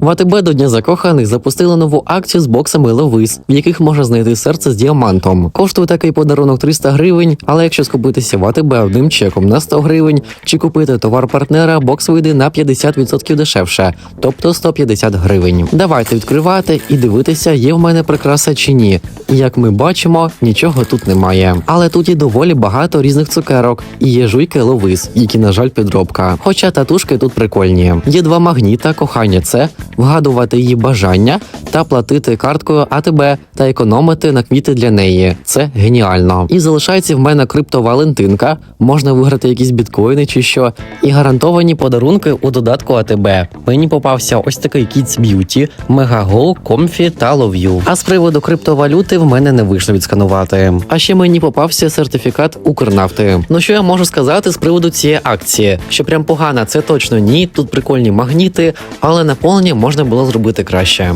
В АТБ до Дня закоханих запустили нову акцію з боксами Ловис, в яких можна знайти серце з діамантом. Коштує такий подарунок 300 гривень, але якщо скупитися в АТБ одним чеком на 100 гривень чи купити товар партнера, бокс вийде на 50% дешевше, тобто 150 гривень. Давайте відкривати і дивитися, є в мене прикраса чи ні. Як ми бачимо, нічого тут немає. Але тут і доволі багато різних цукерок і є жуйки Ловис, які, на жаль, підробка. Хоча татушки тут прикольні. Є два магніта, кохання це вгадувати її бажання та платити карткою АТБ та економити на квіти для неї. Це геніально. І залишається в мене криптовалентинка. Можна виграти якісь біткоїни чи що. І гарантовані подарунки у додатку АТБ. Мені попався ось такий Kids Beauty, Megago, Comfy та Love You. А з приводу криптовалюти в мене не вийшло відсканувати. А ще мені попався сертифікат Укрнафти. Ну що я можу сказати з приводу цієї акції? Що прям погана, це точно ні. Тут прикольні магніти, але наповнення можна було зробити краще.